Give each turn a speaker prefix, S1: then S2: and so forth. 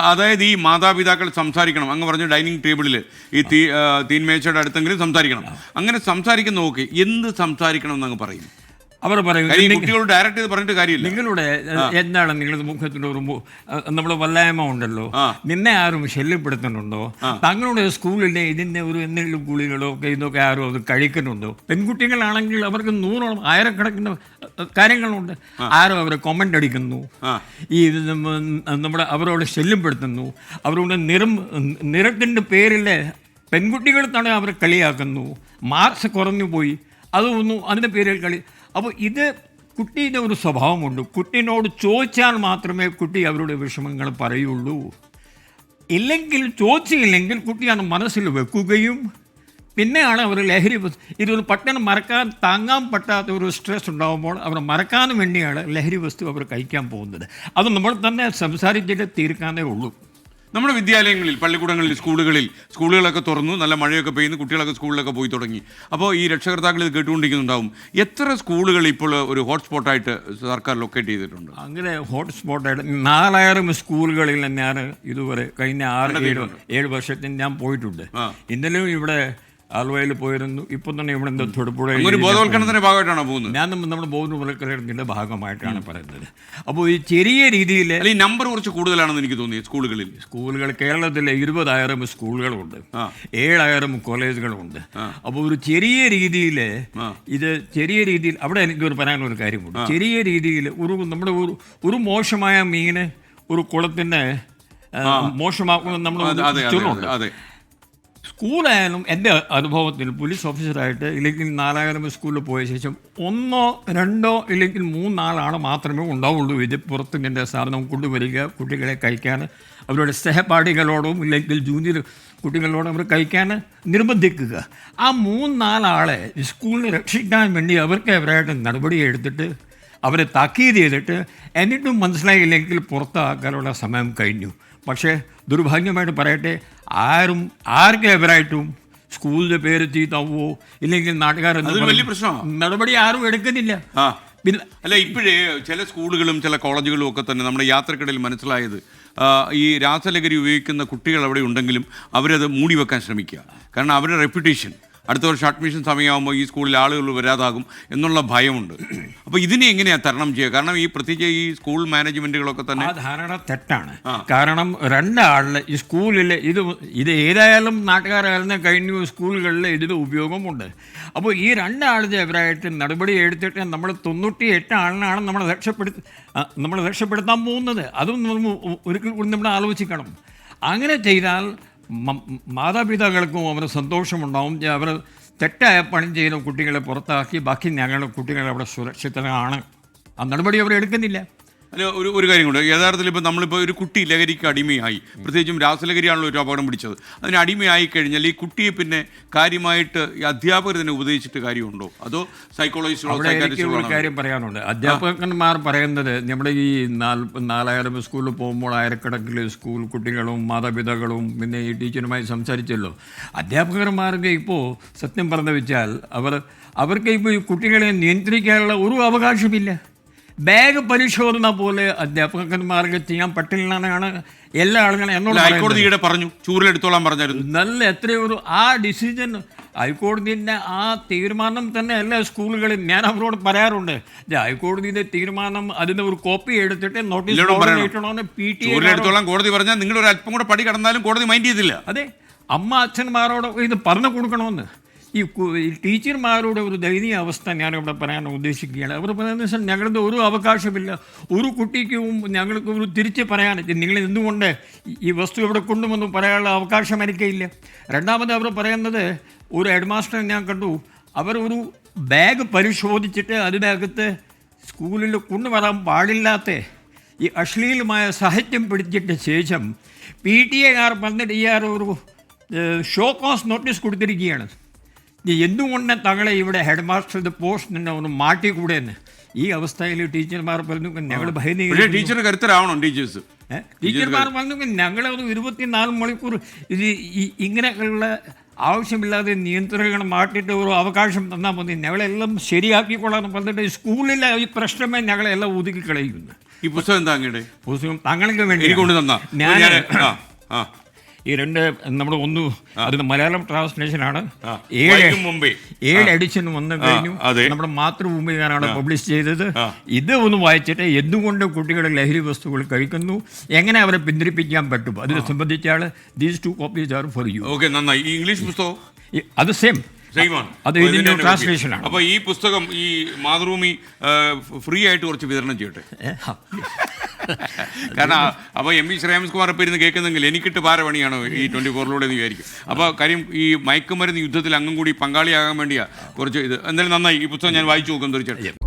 S1: അതായത് ഈ മാതാപിതാക്കൾ സംസാരിക്കണം. അങ്ങ് പറഞ്ഞു ഡൈനിങ് ടേബിളിൽ ഈ തീ തീൻമേച്ചയുടെ തീൻമേശയുടെ അടുത്തെങ്കിലും സംസാരിക്കണം. അങ്ങനെ സംസാരിക്കുന്ന നോക്കി എന്ത് സംസാരിക്കണം എന്നങ്ങ് പറയും?
S2: അവർ പറയും
S1: കുട്ടികളോട് ഡയറക്റ്റ് ചെയ്ത് പറഞ്ഞിട്ട് കാര്യമില്ല.
S2: നിങ്ങളുടെ എന്താണ് നിങ്ങളുടെ മുഖത്തിന്റെ ഒരു നമ്മുടെ വല്ലായ്മ ഉണ്ടല്ലോ? നിന്നെ ആരും ശല്യപ്പെടുത്തുന്നുണ്ടോ? തങ്ങളുടെ സ്കൂളിലെ ഇതിന്റെ ഒരു എന്തെങ്കിലും ഗുളികളോ ഒക്കെ ഇതൊക്കെ ആരും അത് കഴിക്കുന്നുണ്ടോ? പെൺകുട്ടികളാണെങ്കിൽ അവർക്ക് നൂറോളം ആയിരക്കണക്കിന് കാര്യങ്ങളുണ്ട്. ആരും അവരെ കൊമന്റ് അടിക്കുന്നു. ഈ ഇത് നമ്മുടെ അവരോട് ശല്യപ്പെടുത്തുന്നു. അവരോട് നിറം നിറത്തിന്റെ പേരിൽ പെൺകുട്ടികൾ തന്നെ അവരെ കളിയാക്കുന്നു. മാർക്സ് കുറഞ്ഞു പോയി അതൊന്നും അതിന്റെ പേരിൽ കളി അപ്പോൾ ഇത് കുട്ടീന്റെ ഒരു സ്വഭാവമുണ്ട്. കുട്ടീനോട് ചോദിച്ചാൽ മാത്രമേ കുട്ടി അവരുടെ വിഷമങ്ങൾ പറയുള്ളൂ. ഇല്ലെങ്കിൽ ചോദിച്ചില്ലെങ്കിൽ കുട്ടി അത് മനസ്സിൽ വെക്കുകയും പിന്നെയാണ് അവർ ലഹരി ഇതൊരു പട്ടണം മറക്കാൻ താങ്ങാൻ പറ്റാത്ത ഒരു സ്ട്രെസ് ഉണ്ടാകുമ്പോൾ അവർ മറക്കാൻ വേണ്ടിയാണ് ലഹരി വസ്തു അവർ കഴിക്കാൻ പോകുന്നത്. അത് നമ്മൾ തന്നെ സംസാരിച്ചിട്ട് തീർക്കാനേ ഉള്ളൂ.
S1: നമ്മുടെ വിദ്യാലയങ്ങളിൽ പള്ളിക്കൂടങ്ങളിൽ സ്കൂളുകളിൽ സ്കൂളുകളൊക്കെ തുറന്നു നല്ല മഴയൊക്കെ പെയ്യുന്നു കുട്ടികളൊക്കെ സ്കൂളിലൊക്കെ പോയി തുടങ്ങി. അപ്പോൾ ഈ രക്ഷകർത്താക്കൾ ഇത് കേട്ടുകൊണ്ടിരിക്കുന്നുണ്ടാവും. എത്ര സ്കൂളുകൾ ഇപ്പോൾ ഒരു ഹോട്ട്സ്പോട്ടായിട്ട് സർക്കാർ ലൊക്കേറ്റ് ചെയ്തിട്ടുണ്ട്?
S2: അങ്ങനെ ഹോട്ട്സ്പോട്ടായിട്ട് നാലായിരം സ്കൂളുകളിൽ ഞാൻ ഇതുവരെ കഴിഞ്ഞ ആറ് ഏഴ് ഏഴ് വർഷത്തിൽ ഞാൻ പോയിട്ടുണ്ട്. ഇന്നലെയും ഇവിടെ ആലുവയിൽ പോയിരുന്നു. ഇപ്പം തന്നെ ഇവിടെ എന്തോ തൊടുപുഴ
S1: ഒരു ബോധവൽക്കരണത്തിന്റെ ഭാഗമായിട്ടാണ് പോകുന്നത്?
S2: ഞാൻ നമ്മുടെ ബോധവൽക്കരണത്തിന്റെ ഭാഗമായിട്ടാണ് പറയുന്നത്. അപ്പോൾ ഈ ചെറിയ രീതിയിൽ
S1: ഈ നമ്പർ കുറച്ച് കൂടുതലാണെന്ന് എനിക്ക് തോന്നി സ്കൂളുകളിൽ.
S2: സ്കൂളുകൾ കേരളത്തിലെ ഇരുപതായിരം സ്കൂളുകളുണ്ട്. ഏഴായിരം കോളേജുകളുണ്ട്. അപ്പോൾ ഒരു ചെറിയ രീതിയിൽ ഇത് ചെറിയ രീതിയിൽ അവിടെ എനിക്ക് ഒരു പറയാനൊരു കാര്യമുണ്ട്. ചെറിയ രീതിയിൽ ഒരു നമ്മുടെ ഒരു ഒരു മോശമായ മീന് ഒരു കുളത്തിന്റെ മോശമാക്കുന്ന
S1: അതെ
S2: നമ്മൾ ചൊല്ലുണ്ട്. സ്കൂളായാലും എന്റെ അനുഭവത്തിൽ പോലീസ് ഓഫീസറായിട്ട് ഇല്ലെങ്കിൽ നാലായിരം സ്കൂളിൽ പോയ ശേഷം ഒന്നോ രണ്ടോ ഇല്ലെങ്കിൽ മൂന്നാളാണ് മാത്രമേ ഉണ്ടാവുള്ളൂ. ഇത് പുറത്ത് ഇങ്ങനെ സാധനം കൊണ്ടുവരിക കുട്ടികളെ കഴിക്കാൻ അവരുടെ സഹപാഠികളോടും ഇല്ലെങ്കിൽ ജൂനിയർ കുട്ടികളോടും അവർ കഴിക്കാൻ നിർബന്ധിക്കുക. ആ മൂന്നാലാളെ സ്കൂളിനെ രക്ഷിക്കാൻ വേണ്ടി അവർക്ക് അവരായിട്ട് നടപടി എടുത്തിട്ട് അവരെ താക്കീത് ചെയ്തിട്ട് എന്നിട്ടും മനസ്സിലായില്ലെങ്കിൽ പുറത്താക്കാനുള്ള സമയം കഴിഞ്ഞു. പക്ഷേ ദുർഭാഗ്യമായിട്ട് പറയട്ടെ ആരും ആർക്കെതിരായിട്ടും സ്കൂളിന്റെ പേര് തവോ ഇല്ലെങ്കിൽ
S1: നാട്ടുകാർ വലിയ പ്രശ്നമാണ്
S2: നടപടി ആരും എടുക്കുന്നില്ല.
S1: ആ.
S2: പിന്നെ
S1: അല്ല ഇപ്പോഴേ ചില സ്കൂളുകളും ചില കോളേജുകളും ഒക്കെ തന്നെ നമ്മുടെ യാത്രക്കിടയിൽ മനസ്സിലായത് ഈ രാസലഹരി ഉപയോഗിക്കുന്ന കുട്ടികൾ അവിടെ ഉണ്ടെങ്കിലും അവരത് മൂടി വെക്കാൻ ശ്രമിക്കുക. കാരണം അവരുടെ റെപ്യൂട്ടേഷൻ അടുത്ത വർഷം അഡ്മിഷൻ സമയമാകുമ്പോൾ ഈ സ്കൂളിൽ ആളുകൾ വരാതാകും എന്നുള്ള ഭയമുണ്ട്. അപ്പോൾ ഇതിനെ എങ്ങനെയാണ് തരണം ചെയ്യുക? കാരണം ഈ പ്രത്യേകിച്ച് ഈ സ്കൂൾ മാനേജ്മെന്റുകളൊക്കെ തന്നെ
S2: ആ ധാരണ തെറ്റാണ്. കാരണം രണ്ടാളിൽ ഈ സ്കൂളിൽ ഇത് ഇത് ഏതായാലും നാട്ടുകാരായാലും കഴിഞ്ഞു സ്കൂളുകളിൽ ഇതിന് ഉപയോഗമുണ്ട്. അപ്പോൾ ഈ രണ്ടാളുടെ എതിരായിട്ട് നടപടി എടുത്തിട്ട് നമ്മൾ തൊണ്ണൂറ്റി എട്ട് ആളിനാണ് നമ്മൾ രക്ഷപ്പെടുത്തി നമ്മൾ രക്ഷപ്പെടുത്താൻ പോകുന്നത്. അതും നമ്മൾ ഒരിക്കൽ കൂടി നമ്മൾ ആലോചിക്കണം. അങ്ങനെ ചെയ്താൽ മാതാപിതാക്കൾക്കും അവന് സന്തോഷമുണ്ടാവും. അവർ തെറ്റായ പണി ചെയ്യുന്ന കുട്ടികളെ പുറത്താക്കി. ബാക്കി ഞങ്ങളുടെ കുട്ടികളെ അവിടെ സുരക്ഷിതരാണ്. ആ നടപടി അവർ എടുക്കുന്നില്ല.
S1: അല്ല ഒരു ഒരു കാര്യം കൂടെ. യഥാർത്ഥത്തിൽ ഇപ്പോൾ നമ്മളിപ്പോൾ ഒരു കുട്ടി ലഹരിക്ക് അടിമയായി. പ്രത്യേകിച്ചും രാസലഹരിയാണല്ലോ ഒരു അപകടം പിടിച്ചത്. അതിന് അടിമയായി കഴിഞ്ഞാൽ ഈ കുട്ടിയെ പിന്നെ കാര്യമായിട്ട് അധ്യാപകർ തന്നെ ഉപദേശിച്ചിട്ട് കാര്യമുണ്ടോ? അതോ സൈക്കോളജിസ്റ്റോ സൈക്കാട്രിസ്റ്റോ
S2: കാര്യം പറയാനുണ്ട്. അധ്യാപകന്മാർ പറയുന്നത് നമ്മുടെ ഈ നാല് നാലായിരം സ്കൂളിൽ പോകുമ്പോൾ ആയിരക്കണക്കിൽ സ്കൂൾ കുട്ടികളും മാതാപിതാക്കളും പിന്നെ ഈ ടീച്ചറുമായി സംസാരിച്ചല്ലോ. അധ്യാപകന്മാർക്ക് ഇപ്പോൾ സത്യം പറഞ്ഞു വെച്ചാൽ അവർ അവർക്ക് ഇപ്പോൾ ഈ കുട്ടികളെ നിയന്ത്രിക്കാനുള്ള ഒരു അവകാശമില്ല. ബാഗ് പരിശോധന പോലെ അധ്യാപകന്മാർക്ക് ചെയ്യാൻ പറ്റില്ലെന്നാണ് എല്ലാ ആളുകളും എന്നോട്.
S1: ഹൈക്കോടതി പറഞ്ഞു ചൂരിലെടുത്തോളാൻ പറഞ്ഞായിരുന്നു.
S2: നല്ല എത്രയോ ആ ഡിസിഷൻ ഹൈക്കോടതിന്റെ ആ തീരുമാനം തന്നെ എല്ലാ സ്കൂളുകളിൽ ഞാൻ അവരോട് പറയാറുണ്ട്. ഹൈക്കോടതിയുടെ തീരുമാനം അതിന് ഒരു കോപ്പി എടുത്തിട്ട് നോട്ടീസ് പി ടി
S1: കോടതി പറഞ്ഞാൽ നിങ്ങൾ ഒരു അല്പം കൂടെ പടി കടന്നാലും കോടതി മൈൻഡ് ചെയ്തില്ല.
S2: അതെ അമ്മ അച്ഛന്മാരോട് ഇത് പറഞ്ഞു കൊടുക്കണമെന്ന്. ഈ ഈ ടീച്ചർമാരുടെ ഒരു ദയനീയ അവസ്ഥ ഞാനിവിടെ പറയാൻ ഉദ്ദേശിക്കുകയാണ്. അവർ പറയുന്നത് വെച്ചാൽ ഞങ്ങളുടെ ഒരു അവകാശമില്ല. ഒരു കുട്ടിക്കും ഞങ്ങൾക്ക് ഒരു തിരിച്ച് പറയാൻ നിങ്ങൾ എന്തുകൊണ്ട് ഈ- ഈ വസ്തു ഇവിടെ കൊണ്ടുവന്നു പറയാനുള്ള അവകാശം എനിക്കില്ല രണ്ടാമത് അവർ പറയുന്നത് ഒരു ഹെഡ് മാസ്റ്ററെ ഞാൻ കണ്ടു. അവർ ഒരു ബാഗ് പരിശോധിച്ചിട്ട് അതിനകത്ത് സ്കൂളിൽ കൊണ്ടുവരാൻ പാടില്ലാത്ത ഈ അശ്ലീലമായ സാഹിത്യം പിടിച്ചിട്ട് ശേഷം പി ടി എക്കാർ വന്നിട്ട് ഇയാൾ ഒരു ഷോ കോസ് നോട്ടീസ് കൊടുത്തിരിക്കുകയാണ്. ഈ എന്തുകൊണ്ട് തങ്ങളെ ഇവിടെ ഹെഡ് മാസ്റ്റർ പോസ്റ്റ് ഒന്ന് മാറ്റിക്കൂടെയെന്ന് ഈ അവസ്ഥയിൽ ടീച്ചർമാർ പറഞ്ഞു ഞങ്ങൾ ഭയന്ന്
S1: ടീച്ചർ കരുത്തരാവണം ടീച്ചേഴ്സ്
S2: ടീച്ചർമാർ പറഞ്ഞു ഞങ്ങളെ ഒരു ഇരുപത്തിനാല് മണിക്കൂർ ഇത് ഇങ്ങനെയുള്ള ആവശ്യമില്ലാതെ നിയന്ത്രണങ്ങൾ മാറ്റിയിട്ട് ഒരു അവകാശം തന്നാൽ മതി. ഞങ്ങളെല്ലാം ശരിയാക്കിക്കൊള്ളാന്ന് പറഞ്ഞിട്ട് സ്കൂളിലെ ഈ പ്രശ്നമേ ഞങ്ങളെല്ലാം ഒതുക്കി കളയുന്നു.
S1: ഈ പുസ്തകം എന്താ
S2: പുസ്തകം താങ്കൾക്ക് വേണ്ടി
S1: കൊണ്ട് തന്നാ.
S2: ഞാൻ ഈ രണ്ട് നമ്മൾ ഒന്ന് അത് മലയാളം ട്രാൻസ്ലേഷൻ ആണ്. ഏഴ്
S1: മുമ്പേ.
S2: ഏഴ് എഡിഷൻ വന്നു കഴിഞ്ഞു. നമ്മുടെ മാതൃഭൂമി ഞാനാണ് പബ്ലിഷ് ചെയ്തത്. ഇത് ഒന്ന് വായിച്ചിട്ട് എന്തുകൊണ്ട് കുട്ടികൾ ലഹരി വസ്തുക്കൾ കഴിക്കുന്നു? എങ്ങനെ അവരെ പിന്തിരിപ്പിക്കാൻ പറ്റും? അതിനെ സംബന്ധിച്ചാണ് these two copies are for you
S1: okay നന്നായി. ഇംഗ്ലീഷ് പുസ്തകം?
S2: അത് സെയിം അത് ഇതിന്റെ ട്രാൻസ്ലേഷൻ ആണ്.
S1: അപ്പൊ ഈ പുസ്തകം ഈ മാതൃഭൂമി ഫ്രീ ആയിട്ട് കുറച്ച് വിതരണം ചെയ്യട്ടെ. കാരണം അപ്പോൾ അപ്പൊ എം വി ശ്രേയംസ് കുമാർ ഇപ്പൊ ഇരുന്ന് കേൾക്കുന്നെങ്കിൽ എനിക്കിട്ട് പാരപണിയാണോ ഈ ട്വന്റി ഫോറിലൂടെ എന്ന് വിചാരിക്കും. അപ്പോൾ കാര്യം ഈ മയക്കുമരുന്ന് യുദ്ധത്തിൽ അങ്ങും കൂടി പങ്കാളിയാകാൻ വേണ്ടിയാണ് കുറച്ച് ഇത്. എന്തായാലും നന്നായി. ഈ പുസ്തകം ഞാൻ വായിച്ചു നോക്കും തീർച്ചയായിട്ടും